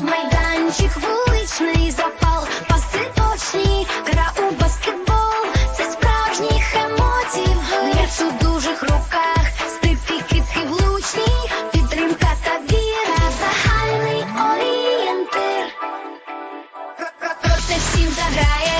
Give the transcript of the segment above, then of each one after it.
майданчик, вуличний запал, паси гра у баскетбол, це справжніх емоцій. М'яч у дужих руках, стики, китки влучні, підтримка та віра, загальний орієнтир. Це всім заграє.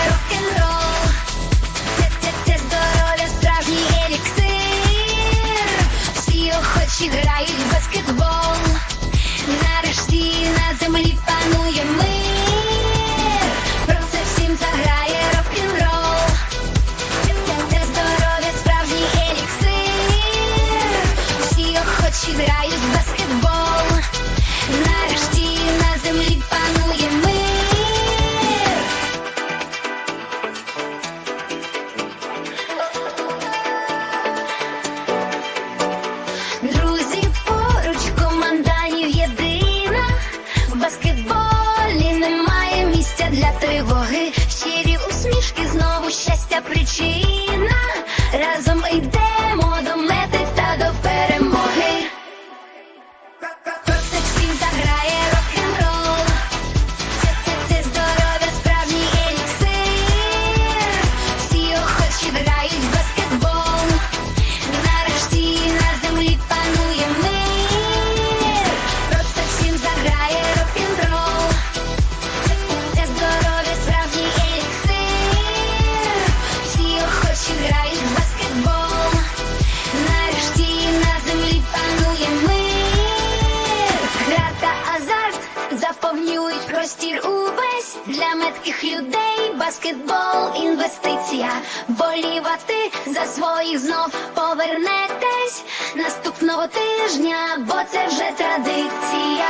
тривоги. Повнюють простір увесь для метких людей баскетбол, інвестиція. Болівати за своїх знов повернетесь наступного тижня, бо це вже традиція.